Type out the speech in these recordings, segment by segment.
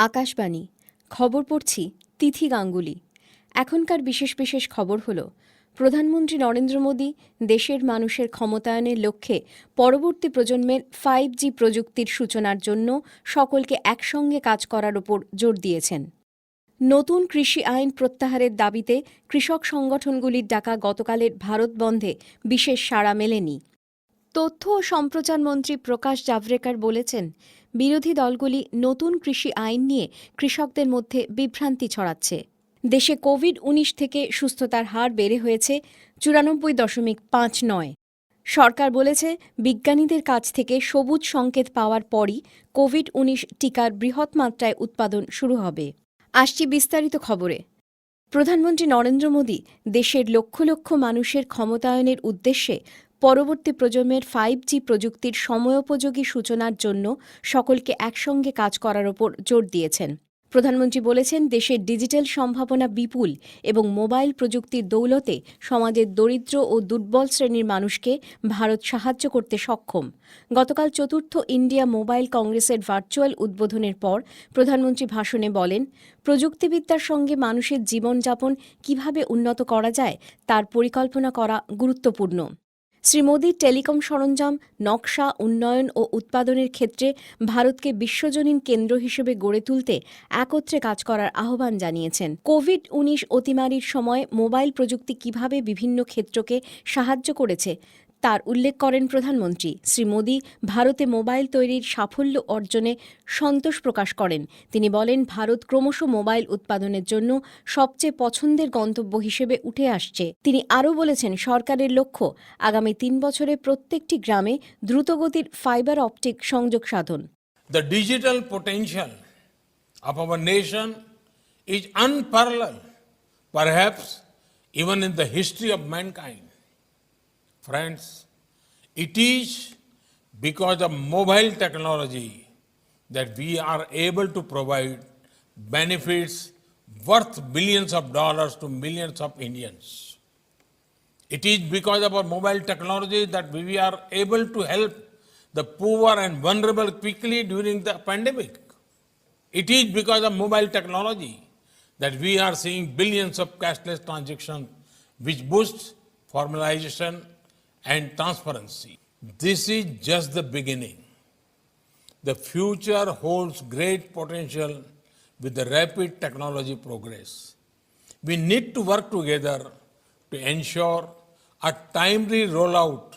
আকাশবাণী। খবর পড়ছি তিথি গাঙ্গুলি। এখনকার বিশেষ বিশেষ খবর হল, প্রধানমন্ত্রী নরেন্দ্র মোদী দেশের মানুষের ক্ষমতায়নের লক্ষ্যে পরবর্তী প্রজন্মের ফাইভ জি প্রযুক্তির সূচনার জন্য সকলকে একসঙ্গে কাজ করার ওপর জোর দিয়েছেন। নতুন কৃষি আইন প্রত্যাহারের দাবিতে কৃষক সংগঠনগুলির ডাকা গতকালের ভারত বন্ধে বিশেষ সাড়া মেলেনি। তথ্য ও সম্প্রচার মন্ত্রী প্রকাশ জাভড়েকর বলেছেন বিরোধী দলগুলি নতুন কৃষি আইন নিয়ে কৃষকদের মধ্যে বিভ্রান্তি ছড়াচ্ছে। দেশে কোভিড উনিশ থেকে সুস্থতার হার বেড়ে হয়েছে চুরানব্বই দশমিক পাঁচ নয়। সরকার বলেছে, বিজ্ঞানীদের কাছ থেকে সবুজ সংকেত পাওয়ার পরই কোভিড উনিশ টিকার বৃহৎ মাত্রায় উৎপাদন শুরু হবে। আসছি বিস্তারিত খবরে। প্রধানমন্ত্রী নরেন্দ্র মোদী দেশের লক্ষ লক্ষ মানুষের ক্ষমতায়নের উদ্দেশ্যে পরবর্তী প্রজন্মের ফাইভ জি প্রযুক্তির সময়োপযোগী সূচনার জন্য সকলকে একসঙ্গে কাজ করার ওপর জোর দিয়েছেন। প্রধানমন্ত্রী বলেছেন, দেশের ডিজিটাল সম্ভাবনা বিপুল এবং মোবাইল প্রযুক্তির দৌলতে সমাজের দরিদ্র ও দুর্বল শ্রেণির মানুষকে ভারত সাহায্য করতে সক্ষম। গতকাল চতুর্থ ইন্ডিয়া মোবাইল কংগ্রেসের ভার্চুয়াল উদ্বোধনের পর প্রধানমন্ত্রী ভাষণে বলেন, প্রযুক্তিবিদ্যার সঙ্গে মানুষের জীবনযাপন কীভাবে উন্নত করা যায় তার পরিকল্পনা করা গুরুত্বপূর্ণ। শ্রী মোদী টেলিকম সরঞ্জাম, নকশা, উন্নয়ন ও উৎপাদনের ক্ষেত্রে ভারতকে বিশ্বজনীন কেন্দ্র হিসেবে গড়ে তুলতে একত্রে কাজ করার আহ্বান জানিয়েছেন। কোভিড উনিশ অতিমারির সময় মোবাইল প্রযুক্তি কীভাবে বিভিন্ন ক্ষেত্রকে সাহায্য করেছে তার উল্লেখ করেন প্রধানমন্ত্রী। শ্রী মোদী ভারতে মোবাইল তৈরির সাফল্য অর্জনে সন্তোষ প্রকাশ করেন। তিনি বলেন ভারত ক্রমশ মোবাইল উৎপাদনের জন্য সবচেয়ে পছন্দের গন্তব্য হিসেবে উঠে আসছে। তিনি আরও বলেছেন সরকারের লক্ষ্য আগামী তিন বছরে প্রত্যেকটি গ্রামে দ্রুতগতির ফাইবার অপটিক সংযোগ সাধন। The digital potential of our nation is unparalleled, perhaps even in the history of mankind. Friends, it is because of mobile technology that we are able to provide benefits worth billions of dollars to millions of Indians. It is because of our mobile technology that we are able to help the poor and vulnerable quickly during the pandemic. It is because of mobile technology that we are seeing billions of cashless transactions which boosts formalization and transparency. This is just the beginning. The future holds great potential with the rapid technology progress. We need to work together to ensure a timely rollout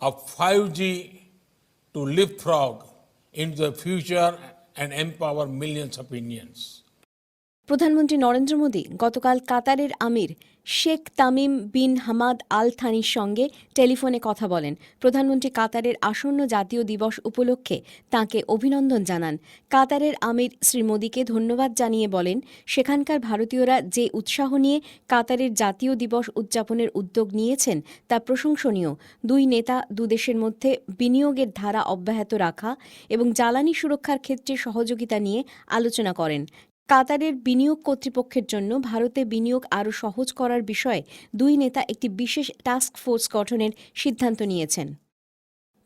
of 5G to leapfrog into the future and empower millions of Indians. প্রধানমন্ত্রী নরেন্দ্র মোদী গতকাল কাতারের Amir Sheikh Tamim bin Hamad Al থানির সঙ্গে টেলিফোনে কথা বলেন। প্রধানমন্ত্রী কাতারের আসন্ন জাতীয় দিবস উপলক্ষে তাঁকে অভিনন্দন জানান। কাতারের আমির শ্রী মোদীকে ধন্যবাদ জানিয়ে বলেন, সেখানকার ভারতীয়রা যে উৎসাহ নিয়ে কাতারের জাতীয় দিবস উদযাপনের উদ্যোগ নিয়েছেন তা প্রশংসনীয়। দুই নেতা দুদেশের মধ্যে বিনিয়োগের ধারা অব্যাহত রাখা এবং জ্বালানি সুরক্ষার ক্ষেত্রে সহযোগিতা নিয়ে আলোচনা করেন। কাতারের বিনিয়োগ কর্তৃপক্ষের জন্য ভারতে বিনিয়োগ আরও সহজ করার বিষয়ে দুই নেতা একটি বিশেষ টাস্ক ফোর্স গঠনের সিদ্ধান্ত নিয়েছেন।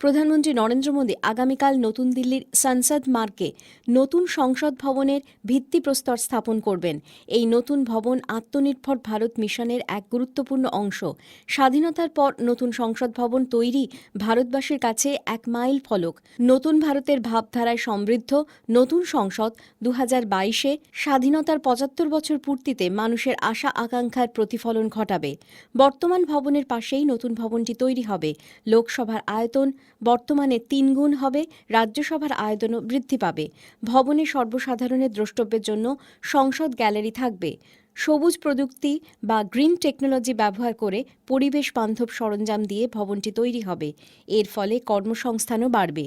প্রধানমন্ত্রী নরেন্দ্র মোদী আগামীকাল নতুন দিল্লির সংসদ মার্গে নতুন সংসদ ভবনের ভিত্তিপ্রস্তর স্থাপন করবেন। এই নতুন ভবন আত্মনির্ভর ভারত মিশনের এক গুরুত্বপূর্ণ অংশ। স্বাধীনতার পর নতুন সংসদ ভবন তৈরি ভারতবাসীর কাছে এক মাইল ফলক। নতুন ভারতের ভাবধারায় সমৃদ্ধ নতুন সংসদ দু বাইশে স্বাধীনতার পঁচাত্তর বছর পূর্তিতে মানুষের আশা আকাঙ্ক্ষার প্রতিফলন ঘটাবে। বর্তমান ভবনের পাশেই নতুন ভবনটি তৈরি হবে। লোকসভার আয়তন বর্তমানে তিনগুণ হবে, রাজ্যসভার আয়তনও বৃদ্ধি পাবে। ভবনে সর্বসাধারণের দ্রষ্টব্যের জন্য সংসদ গ্যালারি থাকবে। সবুজ প্রযুক্তি বা গ্রিন টেকনোলজি ব্যবহার করে পরিবেশ বান্ধব সরঞ্জাম দিয়ে ভবনটি তৈরি হবে। এর ফলে কর্মসংস্থানও বাড়বে।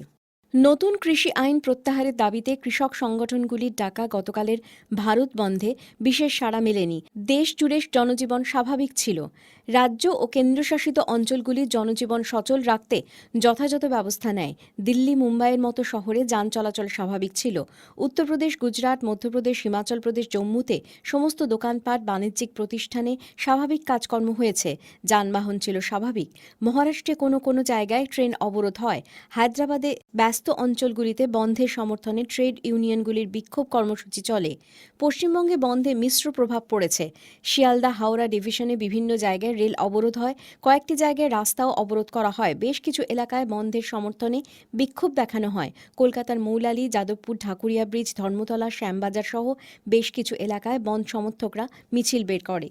নতুন কৃষি আইন প্রত্যাহারের দাবিতে কৃষক সংগঠনগুলির ডাকা গতকালের ভারত বন্ধে বিশেষ সাড়া মেলেনি। দেশ জুড়ে জনজীবন স্বাভাবিক ছিল। রাজ্য ও কেন্দ্রশাসিত অঞ্চলগুলির জনজীবন সচল রাখতে যথাযথ ব্যবস্থা নেয়। দিল্লি, মুম্বাইয়ের মতো শহরে যান চলাচল স্বাভাবিক ছিল। উত্তরপ্রদেশ, গুজরাট, মধ্যপ্রদেশ, হিমাচল প্রদেশ, জম্মুতে সমস্ত দোকানপাট, বাণিজ্যিক প্রতিষ্ঠানে স্বাভাবিক কাজকর্ম হয়েছে। যানবাহন ছিল স্বাভাবিক। মহারাষ্ট্রে কোনো কোনো জায়গায় ট্রেন অবরোধ হয়। হায়দ্রাবাদে ব্যস্ত ব্যস্ত অঞ্চলগুলিতে বন্ধের সমর্থনে ট্রেড ইউনিয়নগুলির বিক্ষোভ কর্মসূচি চলে। পশ্চিমবঙ্গে বন্ধে মিশ্র প্রভাব পড়েছে। শিয়ালদা হাওড়া ডিভিশনে বিভিন্ন জায়গায় রেল অবরোধ হয়। কয়েকটি জায়গায় রাস্তাও অবরোধ করা হয়। বেশ কিছু এলাকায় বন্ধের সমর্থনে বিক্ষোভ দেখানো হয়। কলকাতার মৌলালী, যাদবপুর ঢাকুরিয়া ব্রিজ, ধর্মতলা, শ্যামবাজার সহ বেশ কিছু এলাকায় বন্ধ সমর্থকরা মিছিল বের করে।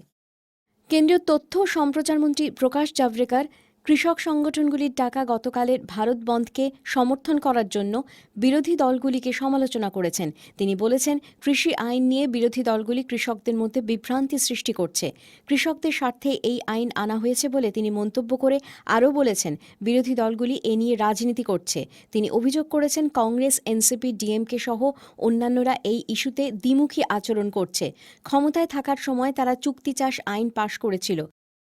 কেন্দ্রীয় তথ্য সম্প্রচারমন্ত্রী প্রকাশ জাভড়েকর কৃষক সংগঠনগুলির টাকা গতকালের ভারত বন্ধকে সমর্থন করার জন্য বিরোধী দলগুলিকে সমালোচনা করেছেন। তিনি বলেছেন, কৃষি আইন নিয়ে বিরোধী দলগুলি কৃষকদের মধ্যে বিভ্রান্তি সৃষ্টি করছে। কৃষকদের স্বার্থে এই আইন আনা হয়েছে বলে তিনি মন্তব্য করে আরও বলেছেন, বিরোধী দলগুলি এ নিয়ে রাজনীতি করছে। তিনি অভিযোগ করেছেন, কংগ্রেস, এনসিপি, ডিএমকে সহ অন্যান্যরা এই ইস্যুতে দ্বিমুখী আচরণ করছে। ক্ষমতায় থাকার সময় তারা চুক্তি চাষ আইন পাশ করেছিল।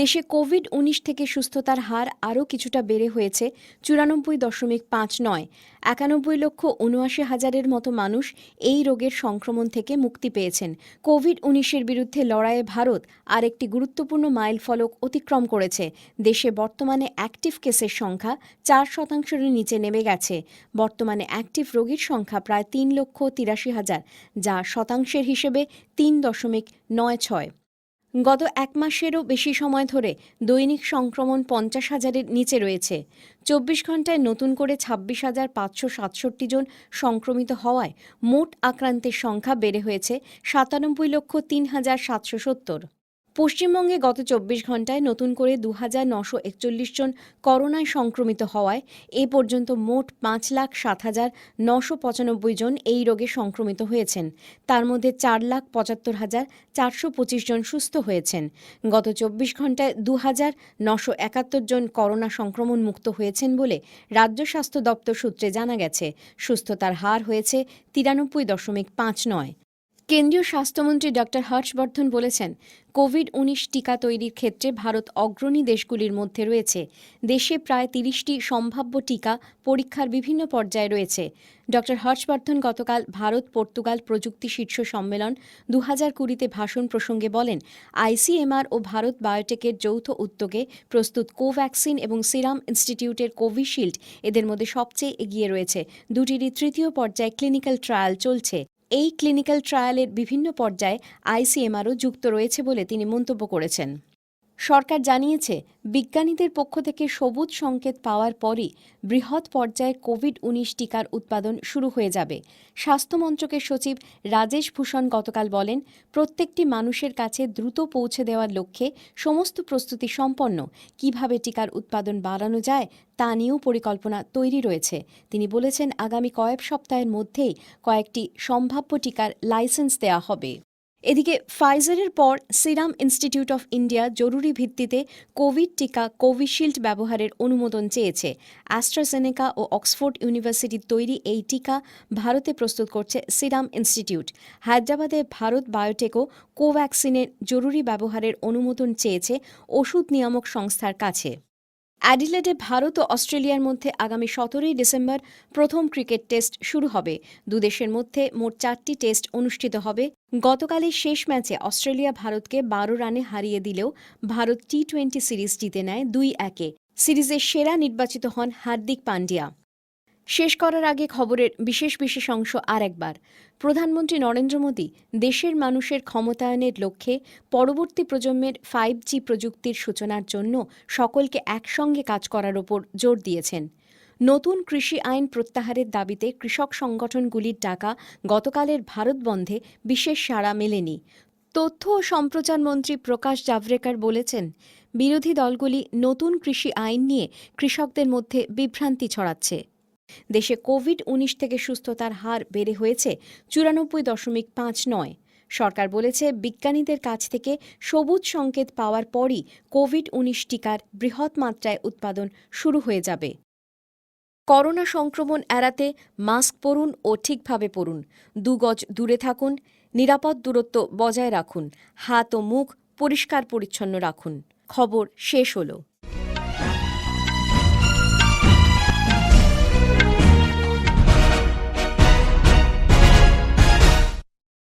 দেশে কোভিড উনিশ থেকে সুস্থতার হার আরও কিছুটা বেড়ে হয়েছে, চুরানব্বই দশমিক পাঁচ নয়। একানব্বই লক্ষ উনআশি হাজারের মতো মানুষ এই রোগের সংক্রমণ থেকে মুক্তি পেয়েছেন। কোভিড উনিশের বিরুদ্ধে লড়াইয়ে ভারত আর একটি গুরুত্বপূর্ণ মাইলফলক অতিক্রম করেছে। দেশে বর্তমানে অ্যাক্টিভ কেসের সংখ্যা চার শতাংশের নিচে নেমে গেছে। বর্তমানে অ্যাক্টিভ রোগীর সংখ্যা প্রায় তিন লক্ষ তিরাশি হাজার, যা শতাংশের হিসেবে তিন দশমিক নয় ছয়। গত এক মাসেরও বেশি সময় ধরে দৈনিক সংক্রমণ পঞ্চাশ হাজারের নিচে রয়েছে। চব্বিশ ঘন্টায় নতুন করে ছাব্বিশ হাজার পাঁচশো সাতষট্টি জন সংক্রমিত হওয়ায় মোট আক্রান্তের সংখ্যা বেড়ে হয়েছে সাতানব্বই লক্ষ তিন হাজার সাতশো সত্তর। পশ্চিমবঙ্গে গত চব্বিশ ঘন্টায় নতুন করে দু হাজার নশো একচল্লিশ জন করোনায় সংক্রমিত হওয়ায় এ পর্যন্ত মোট পাঁচ লাখ সাত হাজার নশো পঁচানব্বই জন এই রোগে সংক্রমিত হয়েছেন। তার মধ্যে চার লাখ পঁচাত্তর হাজার চারশো পঁচিশ জন সুস্থ হয়েছেন। গত চব্বিশ ঘন্টায় দু হাজার নশো একাত্তর জন করোনা সংক্রমণ মুক্ত হয়েছেন বলে রাজ্য স্বাস্থ্য দপ্তর সূত্রে জানা গেছে। সুস্থতার হার হয়েছে তিরানব্বই দশমিক পাঁচ নয়। কেন্দ্রীয় স্বাস্থ্যমন্ত্রী ডক্টর হর্ষবর্ধন বলেছেন কোভিড উনিশ টিকা তৈরির ক্ষেত্রে ভারত অগ্রণী দেশগুলির মধ্যে রয়েছে। দেশে প্রায় তিরিশটি সম্ভাব্য টিকা পরীক্ষার বিভিন্ন পর্যায়ে রয়েছে। ডক্টর হর্ষবর্ধন গতকাল ভারত পর্তুগাল প্রযুক্তি শীর্ষ সম্মেলন দু হাজার কুড়িতে ভাষণ প্রসঙ্গে বলেন আইসিএমআর ও ভারত বায়োটেকের যৌথ উদ্যোগে প্রস্তুত কোভ্যাক্সিন এবং সিরাম ইনস্টিটিউটের কোভিশিল্ড এদের মধ্যে সবচেয়ে এগিয়ে রয়েছে। দুটিরই তৃতীয় পর্যায়ে ক্লিনিক্যাল ট্রায়াল চলছে। এই ক্লিনিক্যাল ট্রায়ালের বিভিন্ন পর্যায়ে আইসিএমআরও যুক্ত রয়েছে বলে তিনি মন্তব্য করেছেন। সরকার জানিয়েছে, বিজ্ঞানীদের পক্ষ থেকে সবুজ সংকেত পাওয়ার পরই বৃহৎ পর্যায়ে কোভিড উনিশ টিকার উৎপাদন শুরু হয়ে যাবে। স্বাস্থ্য মন্ত্রকের সচিব রাজেশ ভূষণ গতকাল বলেন, প্রত্যেকটি মানুষের কাছে দ্রুত পৌঁছে দেওয়ার লক্ষ্যে সমস্ত প্রস্তুতি সম্পন্ন। কীভাবে টিকার উৎপাদন বাড়ানো যায়, তা নিয়েও পরিকল্পনা তৈরি রয়েছে। তিনি বলেছেন, আগামী কয়েক সপ্তাহের মধ্যেই কয়েকটি সম্ভাব্য টিকার লাইসেন্স দেওয়া হবে। এদিকে ফাইজারের পর সিরাম ইনস্টিটিউট অফ ইন্ডিয়া জরুরি ভিত্তিতে কোভিড টিকা কোভিশিল্ড ব্যবহারের অনুমোদন চেয়েছে। অ্যাস্ট্রাজেনেকা ও অক্সফোর্ড ইউনিভার্সিটির তৈরি এই টিকা ভারতে প্রস্তুত করছে সিরাম ইনস্টিটিউট। হায়দ্রাবাদে ভারত বায়োটেকও কোভ্যাক্সিনের জরুরি ব্যবহারের অনুমোদন চেয়েছে ওষুধ নিয়ামক সংস্থার কাছে। অ্যাডিলেডে ভারত ও অস্ট্রেলিয়ার মধ্যে আগামী সতেরোই ডিসেম্বর প্রথম ক্রিকেট টেস্ট শুরু হবে। দুদেশের মধ্যে মোট চারটি টেস্ট অনুষ্ঠিত হবে। গতকালের শেষ ম্যাচে অস্ট্রেলিয়া ভারতকে বারো রানে হারিয়ে দিলেও ভারত টি টোয়েন্টি সিরিজ জিতে নেয় দুই একে। সিরিজের সেরা নির্বাচিত হন হার্দিক পান্ডিয়া। শেষ করার আগে খবরের বিশেষ বিশেষ অংশ আর একবার প্রধানমন্ত্রী নরেন্দ্র মোদী দেশের মানুষের ক্ষমতায়নের লক্ষ্যে পরবর্তী প্রজন্মের ফাইভ জি প্রযুক্তির সূচনার জন্য সকলকে একসঙ্গে কাজ করার ওপর জোর দিয়েছেন। নতুন কৃষি আইন প্রত্যাহারের দাবিতে কৃষক সংগঠনগুলির ডাকা গতকালের ভারত বন্ধে বিশেষ সাড়া মেলেনি। তথ্য ও সম্প্রচার মন্ত্রী প্রকাশ জাভড়েকর বলেছেন, বিরোধী দলগুলি নতুন কৃষি আইন নিয়ে কৃষকদের মধ্যে বিভ্রান্তি ছড়াচ্ছে। দেশে কোভিড উনিশ থেকে সুস্থতার হার বেড়ে হয়েছে চুরানব্বই দশমিক পাঁচ নয়। সরকার বলেছে, বিজ্ঞানীদের কাছ থেকে সবুজ সংকেত পাওয়ার পরই কোভিড উনিশ টিকার বৃহৎ মাত্রায় উৎপাদন শুরু হয়ে যাবে। করোনা সংক্রমণ এড়াতে মাস্ক পরুন ও ঠিকভাবে পরুন। দু গজ দূরে থাকুন, নিরাপদ দূরত্ব বজায় রাখুন, হাত ও মুখ পরিষ্কার পরিচ্ছন্ন রাখুন। খবর শেষ হলো।